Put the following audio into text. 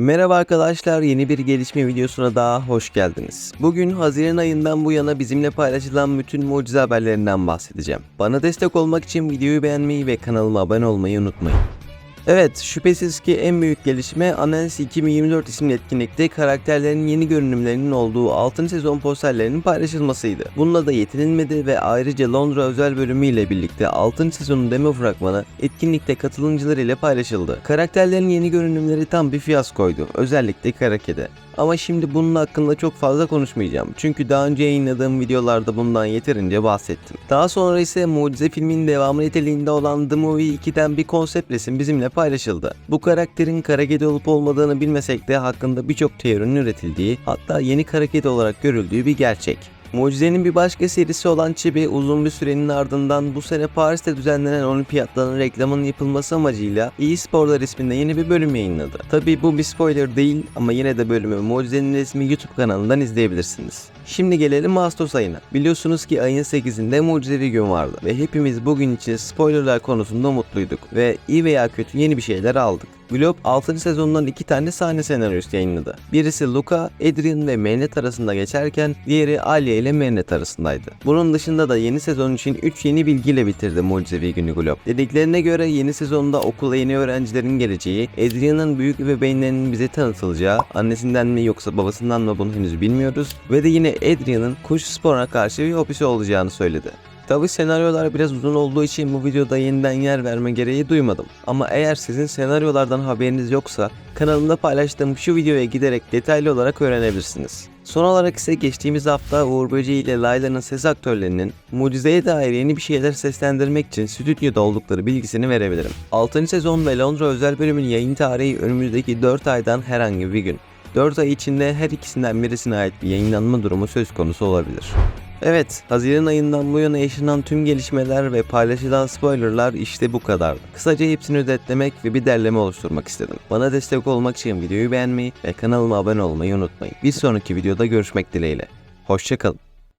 Merhaba arkadaşlar, yeni bir gelişme videosuna daha hoş geldiniz. Bugün Haziran ayından bu yana bizimle paylaşılan bütün mucize haberlerinden bahsedeceğim. Bana destek olmak için videoyu beğenmeyi ve kanalıma abone olmayı unutmayın. Evet, şüphesiz ki en büyük gelişme Anansi 2024 isimli etkinlikte karakterlerin yeni görünümlerinin olduğu 6. sezon posterlerinin paylaşılmasıydı. Bununla da yetinilmedi ve ayrıca Londra özel bölümü ile birlikte 6. sezonun demo fragmanı etkinlikte katılımcılar ile paylaşıldı. Karakterlerin yeni görünümleri tam bir fiyaskoydu, özellikle Karake'de. Ama şimdi bunun hakkında çok fazla konuşmayacağım. Çünkü daha önce yayınladığım videolarda bundan yeterince bahsettim. Daha sonra ise Mucize filmin devamı niteliğinde olan The Movie 2'den bir konsept resim bizimle. Bu karakterin kara kedi olup olmadığını bilmesek de hakkında birçok teorinin üretildiği, hatta yeni kara kedi olarak görüldüğü bir gerçek. Mucize'nin bir başka serisi olan Chibi uzun bir sürenin ardından bu sene Paris'te düzenlenen olimpiyatların reklamının yapılması amacıyla e-sporlar isminde yeni bir bölüm yayınladı. Tabi bu bir spoiler değil ama yine de bölümü Mucize'nin resmi YouTube kanalından izleyebilirsiniz. Şimdi gelelim Ağustos ayına. Biliyorsunuz ki ayın 8'inde mucizevi gün vardı ve hepimiz bugün için spoilerlar konusunda mutluyduk ve iyi veya kötü yeni bir şeyler aldık. Glob 6. sezonundan 2 tane sahne senaryosu yayınladı. Birisi Luca, Adrian ve Mehmet arasında geçerken diğeri Alia ile Mehmet arasındaydı. Bunun dışında da yeni sezon için 3 yeni bilgiyle bitirdi Mucizevi Günü Glob. Dediklerine göre yeni sezonda okula yeni öğrencilerin geleceği, Adrian'ın büyük bebeğinlerinin bize tanıtılacağı, annesinden mi yoksa babasından mı bunu henüz bilmiyoruz ve de yine Adrian'ın kuş sporuna karşı bir hobisi olacağını söyledi. Tabi senaryolar biraz uzun olduğu için bu videoda yeniden yer verme gereği duymadım. Ama eğer sizin senaryolardan haberiniz yoksa kanalımda paylaştığım şu videoya giderek detaylı olarak öğrenebilirsiniz. Son olarak ise geçtiğimiz hafta Uğur Böceği ile Layla'nın ses aktörlerinin mucizeye dair yeni bir şeyler seslendirmek için stüdyoda oldukları bilgisini verebilirim. 6. sezon ve Londra özel bölümün yayın tarihi önümüzdeki 4 aydan herhangi bir gün. 4 ay içinde her ikisinden birisine ait bir yayınlanma durumu söz konusu olabilir. Evet, Haziran ayından bu yana yaşanan tüm gelişmeler ve paylaşılan spoilerlar işte bu kadardı. Kısaca hepsini özetlemek ve bir derleme oluşturmak istedim. Bana destek olmak için videoyu beğenmeyi ve kanalıma abone olmayı unutmayın. Bir sonraki videoda görüşmek dileğiyle. Hoşçakalın.